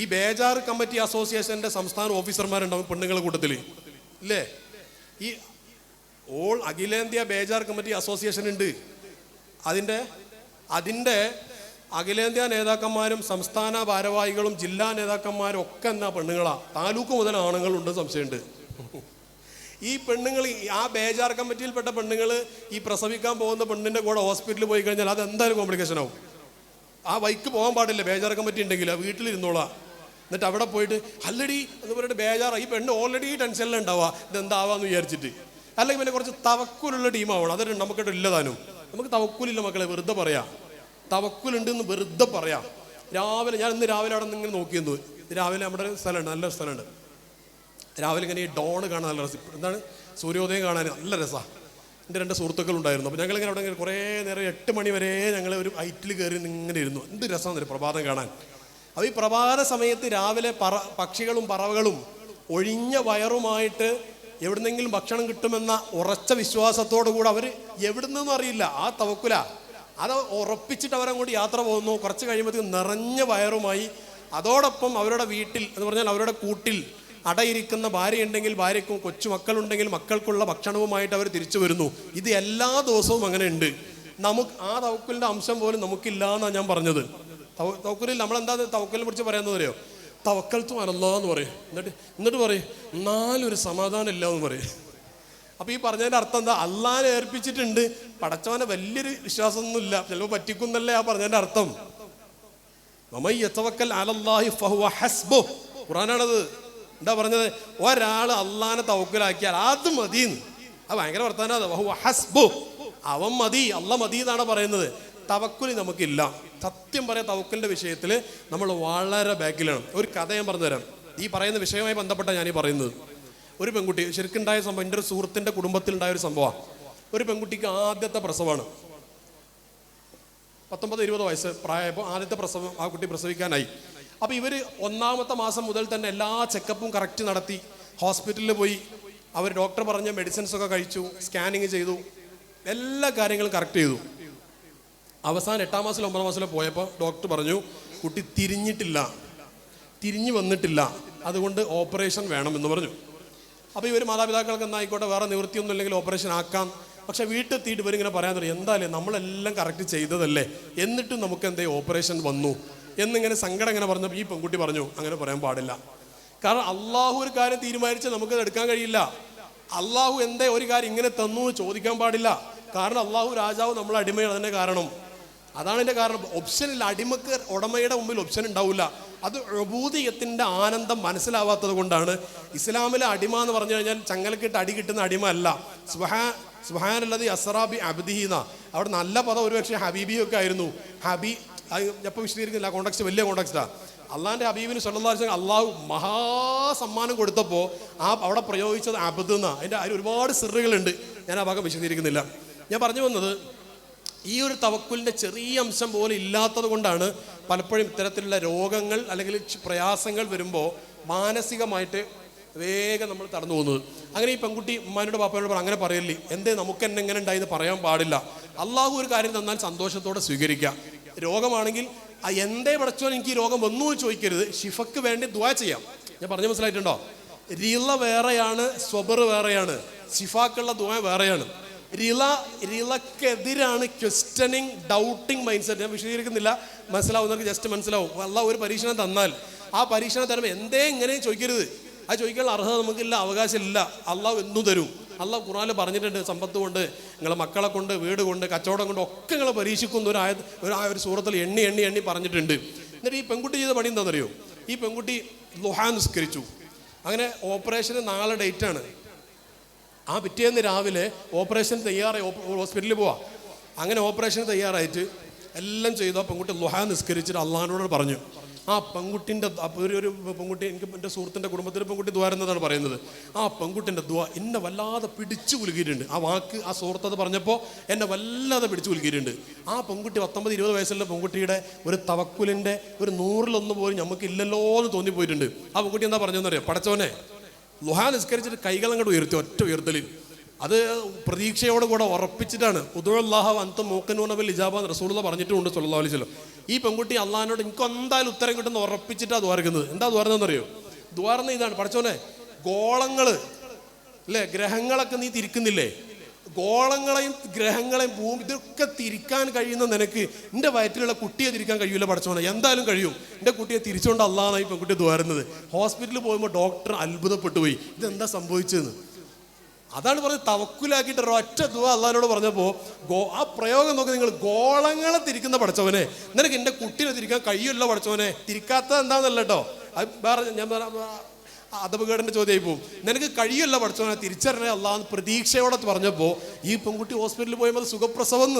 ഈ ബേജാർ കമ്മിറ്റി അസോസിയേഷന്റെ സംസ്ഥാന ഓഫീസർമാരുണ്ടാവും പെണ്ണുങ്ങളെ കൂട്ടത്തിൽ ഇല്ലേ? ഈ ഓൾ അഖിലേന്ത്യാ ബേജാർ കമ്മിറ്റി അസോസിയേഷൻ ഉണ്ട്. അതിന്റെ അതിന്റെ അഖിലേന്ത്യാ നേതാക്കന്മാരും സംസ്ഥാന ഭാരവാഹികളും ജില്ലാ നേതാക്കന്മാരും ഒക്കെ എന്നാ പെണ്ണുങ്ങളാ. താലൂക്ക് മുതൽ ആണുങ്ങളുണ്ട് സംശയമുണ്ട്. ഈ പെണ്ണുങ്ങൾ ആ ബേജാർ കമ്മിറ്റിയിൽപ്പെട്ട പെണ്ണുങ്ങൾ ഈ പ്രസവിക്കാൻ പോകുന്ന പെണ്ണിന്റെ കൂടെ ഹോസ്പിറ്റലിൽ പോയി കഴിഞ്ഞാൽ അത് എന്തായാലും കോംപ്ലിക്കേഷൻ ആവും ആ വൈക്ക് പോകാൻ പാടില്ല ബേജാർ കമ്മിറ്റി ഉണ്ടെങ്കിൽ ആ വീട്ടിലിരുന്നോളാം. എന്നിട്ട് അവിടെ പോയിട്ട് അല്ലടി എന്ന് പറഞ്ഞിട്ട് ബേജാർ ഈ പെണ്ണ് ഓൾറെഡി ടെൻഷനിലുണ്ടാവുക ഇതെന്താവാന്ന് വിചാരിച്ചിട്ട്. അല്ലെങ്കിൽ പിന്നെ കുറച്ച് തവക്കുലുള്ള ടീമാവണം. അതൊരു നമുക്കിട്ട് ഇല്ലതാനും നമുക്ക് തവക്കൂലില്ല മക്കളെ വെറുതെ പറയാം. തവക്കുലുണ്ട് എന്ന് വെറുതെ പറയാം. രാവിലെ ഞാൻ ഇന്ന് രാവിലെ അവിടെ നിന്ന് ഇങ്ങനെ നോക്കിയെന്നു. രാവിലെ നമ്മുടെ സ്ഥലമുണ്ട് നല്ല സ്ഥലമുണ്ട്. രാവിലെ ഇങ്ങനെ ഈ ഡോൺ കാണാൻ നല്ല രസം. എന്താണ്? സൂര്യോദയം കാണാൻ നല്ല രസമാണ് എന്റെ രണ്ട് സുഹൃത്തുക്കളുണ്ടായിരുന്നു. അപ്പോൾ ഞങ്ങളിങ്ങനെ അവിടെ കുറേ നേരം എട്ട് മണി വരെ ഞങ്ങൾ ഒരു ഹൈറ്റിൽ കയറി ഇങ്ങനെ ഇരുന്നു. എന്ത് രസമാണ് പ്രഭാതം കാണാൻ. അപ്പോൾ ഈ പ്രഭാത സമയത്ത് രാവിലെ പറ പക്ഷികളും പറവകളും ഒഴിഞ്ഞ വയറുമായിട്ട് എവിടുന്നെങ്കിലും ഭക്ഷണം കിട്ടുമെന്ന ഉറച്ച വിശ്വാസത്തോടു കൂടെ അവർ എവിടുന്നെന്നും അറിയില്ല. ആ തവക്കുല. അത് ഉറപ്പിച്ചിട്ട് അവരങ്ങോട്ട് യാത്ര പോകുന്നു. കുറച്ച് കഴിയുമ്പോഴത്തേക്കും നിറഞ്ഞ വയറുമായി. അതോടൊപ്പം അവരുടെ വീട്ടിൽ എന്ന് പറഞ്ഞാൽ അവരുടെ കൂട്ടിൽ അടയിരിക്കുന്ന ഭാര്യയുണ്ടെങ്കിൽ ഭാര്യക്കും കൊച്ചുമക്കളുണ്ടെങ്കിൽ മക്കൾക്കുള്ള ഭക്ഷണവുമായിട്ട് അവർ തിരിച്ചു വരുന്നു. ഇത് എല്ലാ ദിവസവും അങ്ങനെ ഉണ്ട് നമുക്ക് ആ തവക്കലിന്റെ അംശം പോലും നമുക്കില്ല എന്നാണ് ഞാൻ പറഞ്ഞത്. തവ- നമ്മൾ എന്താ തവക്കലിനെ കുറിച്ച് പറയാമെന്ന് അറിയോ? തവക്കൽത്തും അല്ല എന്ന് പറയും. എന്നിട്ട് എന്നിട്ട് പറയും നാലൊരു സമാധാനം ഇല്ല എന്ന് പറയും. അപ്പൊ ഈ പറഞ്ഞതിന്റെ അർത്ഥം എന്താ? അള്ളാനെ ഏർപ്പിച്ചിട്ടുണ്ട് പടച്ചവനെ വലിയൊരു വിശ്വാസമൊന്നുമില്ല. ചിലപ്പോൾ പറ്റിക്കുന്നല്ലേ ആ പറഞ്ഞതിന്റെ അർത്ഥം. വമൻ യതവക്കൽ അലല്ലാഹി ഫഹുവ ഹസ്ബുഹ്. ഖുറാനാണത് എന്താ പറഞ്ഞത്? ഒരാൾ അള്ളാനെ തവക്കലാക്കിയാൽ അത് മതിന്ന് അത് ഭയങ്കര വർത്തമാനം ഹസ്ബു. അവൻ മതി അള്ള മതി എന്നാണ് പറയുന്നത്. തവക്കുലി നമുക്കില്ല. സത്യം പറയാം തവക്കലിന്റെ വിഷയത്തിൽ നമ്മൾ വളരെ ബാക്കിലാണ്. ഒരു കഥ ഞാൻ പറഞ്ഞുതരാം. ഈ പറയുന്ന വിഷയവുമായി ബന്ധപ്പെട്ട ഞാൻ ഈ പറയുന്നത്. ഒരു പെൺകുട്ടി ശരിക്കുണ്ടായ സംഭവം എന്റെ ഒരു കുടുംബത്തിൽ ഉണ്ടായ ഒരു സംഭവമാണ്. ഒരു പെൺകുട്ടിക്ക് ആദ്യത്തെ പ്രസവമാണ്. പത്തൊമ്പത് ഇരുപത് വയസ്സ് പ്രായപ്പോൾ ആദ്യത്തെ പ്രസവം ആ കുട്ടി പ്രസവിക്കാനായി. അപ്പോൾ ഇവർ ഒന്നാമത്തെ മാസം മുതൽ തന്നെ എല്ലാ ചെക്കപ്പും കറക്റ്റ് നടത്തി. ഹോസ്പിറ്റലിൽ പോയി. അവർ ഡോക്ടർ പറഞ്ഞ മെഡിസിൻസ് ഒക്കെ കഴിച്ചു സ്കാനിങ് ചെയ്തു. എല്ലാ കാര്യങ്ങളും കറക്റ്റ് ചെയ്തു. അവസാനം എട്ടാം മാസത്തിൽ ഒമ്പതാം മാസത്തിൽ പോയപ്പോൾ ഡോക്ടർ പറഞ്ഞു കുട്ടി തിരിഞ്ഞിട്ടില്ല. തിരിഞ്ഞു വന്നിട്ടില്ല. അതുകൊണ്ട് ഓപ്പറേഷൻ വേണം എന്ന് പറഞ്ഞു. അപ്പോൾ ഇവർ മാതാപിതാക്കൾക്ക് എന്നായിക്കോട്ടെ വേറെ നിവൃത്തിയൊന്നും ഇല്ലെങ്കിൽ ഓപ്പറേഷൻ ആക്കാം. പക്ഷേ വീട്ടിലെത്തിയിട്ട് ഇവരിങ്ങനെ പറയാൻ തുടങ്ങി എന്തായാലും നമ്മളെല്ലാം കറക്റ്റ് ചെയ്തതല്ലേ? എന്നിട്ടും നമുക്ക് എന്തേ ഓപ്പറേഷൻ വന്നു. എന്നിങ്ങനെ സങ്കടം ഇങ്ങനെ പറഞ്ഞപ്പോൾ ഈ പെൺകുട്ടി പറഞ്ഞു അങ്ങനെ പറയാൻ പാടില്ല. കാരണം അള്ളാഹു ഒരു കാര്യം തീരുമാനിച്ച് നമുക്കത് എടുക്കാൻ കഴിയില്ല. അള്ളാഹു എന്തേ ഒരു കാര്യം ഇങ്ങനെ തന്നു എന്ന് ചോദിക്കാൻ പാടില്ല. കാരണം അള്ളാഹു രാജാവ് നമ്മൾ അടിമയാണ് അതിന്റെ കാരണം. അതാണ് എന്റെ കാരണം. ഓപ്ഷനില്ല അടിമക്ക് ഉടമയുടെ മുമ്പിൽ ഓപ്ഷൻ ഉണ്ടാവില്ല. അത് അബൂദിയത്തിന്റെ ആനന്ദം മനസ്സിലാവാത്തത് കൊണ്ടാണ്. ഇസ്ലാമിലെ അടിമ എന്ന് പറഞ്ഞു കഴിഞ്ഞാൽ ചങ്ങലക്കിട്ട് അടി കിട്ടുന്ന അടിമ അല്ല. സുഹാ സുഹാനുള്ളത് അസറാബി അബ്ദിഹീന അവിടെ നല്ല പദം ഒരുപക്ഷെ ഹബീബിയൊക്കെ ആയിരുന്നു. ഹബി എപ്പോൾ വിശദീകരിക്കുന്നില്ല. കോണ്ടക്സ്റ്റ് വലിയ കോണ്ടക്സ്റ്റാ അള്ളാഹിന്റെ അബീബിന് സല്ലാസ് അള്ളാഹു മഹാസമ്മാനം കൊടുത്തപ്പോൾ ആ അവിടെ പ്രയോഗിച്ചത് അബദ് എന്നാ. അതിന്റെ അതിൽ ഒരുപാട് സിറുകളുണ്ട്. ഞാൻ ആ ഭാഗം വിശദീകരിക്കുന്നില്ല. ഞാൻ പറഞ്ഞു വന്നത് ഈ ഒരു തവക്കുലിന്റെ ചെറിയ അംശം പോലും ഇല്ലാത്തത് കൊണ്ടാണ് പലപ്പോഴും ഇത്തരത്തിലുള്ള രോഗങ്ങൾ അല്ലെങ്കിൽ പ്രയാസങ്ങൾ വരുമ്പോൾ മാനസികമായിട്ട് വേഗം നമ്മൾ തടന്നു പോകുന്നത്. അങ്ങനെ ഈ പെൺകുട്ടി ഉമ്മാനോട് പാപ്പയോട് അങ്ങനെ പറയല്ലേ? എന്തേ നമുക്ക് എന്നെ എങ്ങനെ ഉണ്ടായി എന്ന് പറയാൻ പാടില്ല. അള്ളാഹു ഒരു കാര്യം തന്നാൽ സന്തോഷത്തോടെ സ്വീകരിക്കാം. രോഗമാണെങ്കിൽ ആ എന്തേ പടച്ചോൻ എനിക്ക് ഈ രോഗം വന്നു എന്ന് ചോദിക്കരുത്. ഷിഫക്ക് വേണ്ടി ദ്വാ ചെയ്യാം. ഞാൻ പറഞ്ഞു മനസ്സിലായിട്ടുണ്ടോ? റിള വേറെയാണ് സ്വബർ വേറെയാണ് ഷിഫാക്കുള്ള ദ്വാ വേറെയാണ്. റിള റിളക്കെതിരാണ് ക്വസ്റ്റനിങ് ഡൗട്ടിങ് മൈൻഡ് സെറ്റ് ഞാൻ വിശദീകരിക്കുന്നില്ല. മനസ്സിലാവുന്നവർക്ക് ജസ്റ്റ് മനസ്സിലാവും. അല്ല ഒരു പരീക്ഷണം തന്നാൽ ആ പരീക്ഷണം തരുമ്പോൾ എന്തേ ഇങ്ങനെ ചോദിക്കരുത്? ആ ചോദിക്കാനുള്ള അർഹത നമുക്കില്ല അവകാശമില്ല. അള്ളാഹ് എന്തു തരും? അള്ളാഹ് ഖുറാനിൽ പറഞ്ഞിട്ടുണ്ട് സമ്പത്ത് കൊണ്ട് നിങ്ങളെ മക്കളെ കൊണ്ട് വീട് കൊണ്ട് കച്ചവടം കൊണ്ട് ഒക്കെ നിങ്ങളെ പരീക്ഷിക്കുന്ന ഒരു ആയ ഒരു ആ ഒരു സൂറത്തിൽ എണ്ണി എണ്ണി എണ്ണി പറഞ്ഞിട്ടുണ്ട്. എന്നിട്ട് ഈ പെൺകുട്ടി ചെയ്ത പണി എന്താണെന്നറിയോ? ഈ പെൺകുട്ടി ലുഹാ നിസ്കരിച്ചു. അങ്ങനെ ഓപ്പറേഷന് നാളെ ഡേറ്റ് ആണ് ആ പിറ്റേന്ന് രാവിലെ ഓപ്പറേഷൻ തയ്യാറായി ഹോസ്പിറ്റലിൽ പോവാ. അങ്ങനെ ഓപ്പറേഷൻ തയ്യാറായിട്ട് എല്ലാം ചെയ്തു. പെൺകുട്ടി ലുഹാൻ നിസ്കരിച്ചിട്ട് അള്ളഹാനോട് പറഞ്ഞു. ആ പെൺകുട്ടിന്റെ ഒരു ഒരു പെൺകുട്ടി എനിക്ക് എന്റെ സുഹൃത്തിന്റെ കുടുംബത്തിൽ പെൺകുട്ടി ദ്വാരുന്നതാണ് പറയുന്നത്. ആ പെൺകുട്ടിന്റെ ദ്വാ എന്നെ വല്ലാതെ പിടിച്ചു കുലുക്കിയിട്ടുണ്ട്. ആ വാക്ക് ആ സുഹൃത്തത് പറഞ്ഞപ്പോൾ എന്നെ വല്ലാതെ പിടിച്ചു കുലുക്കിയിട്ടുണ്ട്. ആ പെൺകുട്ടി പത്തൊമ്പത് ഇരുപത് വയസ്സുള്ള പെൺകുട്ടിയുടെ ഒരു തവക്കുലിന്റെ ഒരു നൂറിലൊന്ന് പോലും നമുക്ക് ഇല്ലല്ലോ എന്ന് തോന്നിപ്പോയിട്ടുണ്ട്. ആ പെൺകുട്ടി എന്താ പറഞ്ഞതെന്നറിയാം? പടച്ചോനെ ലുഹാ നിസ്കരിച്ചിട്ട് കൈകൾ അങ്ങോട്ട് ഉയർത്തി ഒറ്റ ഉയർത്തലിൽ. അത് പ്രതീക്ഷയോട് കൂടെ ഉറപ്പിച്ചിട്ടാണ്. ഉദുല്ലാഹ അന്ത മൂക്കനൂനബൽ ഇജാബ റസൂലുള്ള പറഞ്ഞിട്ടുണ്ട് സുല്ലാ അലൈഹി വസല്ലം. ഈ പെൺകുട്ടി അള്ളഹാനോട് എനിക്ക് എന്തായാലും ഉത്തരം കിട്ടുന്ന ഉറപ്പിച്ചിട്ടാണ് ദ്വാരക്കുന്നത് എന്താ ദ്വാരന്നെന്നറിയോ ദ്വാരന്ന ഇതാണ്. പഠിച്ചോനെ ഗോളങ്ങൾ അല്ലേ? ഗ്രഹങ്ങളൊക്കെ നീ തിരിക്കുന്നില്ലേ? ഗോളങ്ങളെയും ഗ്രഹങ്ങളെയും ഭൂമി ഇതൊക്കെ തിരിക്കാൻ കഴിയുന്ന നിനക്ക് എന്റെ വയറ്റിലുള്ള കുട്ടിയെ തിരിക്കാൻ കഴിയൂല പഠിച്ചോനെ എന്തായാലും കഴിയും. എന്റെ കുട്ടിയെ തിരിച്ചുകൊണ്ട് അല്ലാന്നായി പെൺകുട്ടി ദ്വാരുന്നത് ഹോസ്പിറ്റലിൽ പോകുമ്പോൾ ഡോക്ടർ അത്ഭുതപ്പെട്ടു പോയി. ഇതെന്താ സംഭവിച്ചതെന്ന് അതാണ് പറഞ്ഞത് തവക്കുലാക്കിയിട്ട് ഒരൊറ്റ ദുവ അള്ളഹാനോട് പറഞ്ഞപ്പോൾ ഗോ ആ പ്രയോഗം നോക്കി നിങ്ങൾ ഗോളങ്ങളെ തിരിക്കുന്ന പഠിച്ചവനെ. നിനക്ക് എന്റെ കുട്ടീനെ തിരിക്കാൻ കഴിയുള്ള പഠിച്ചവനെ. തിരിക്കാത്തത് എന്താണെന്നല്ല കേട്ടോ അത് വേറെ ഞാൻ അതപകടന്റെ ചോദ്യമായി പോകും നിനക്ക് കഴിയുള്ള പഠിച്ചവനെ തിരിച്ചറിഞ്ഞ അള്ളാഹ് പ്രതീക്ഷയോടെ പറഞ്ഞപ്പോൾ ഈ പെൺകുട്ടി ഹോസ്പിറ്റലിൽ പോയപ്പോൾ സുഖപ്രസവം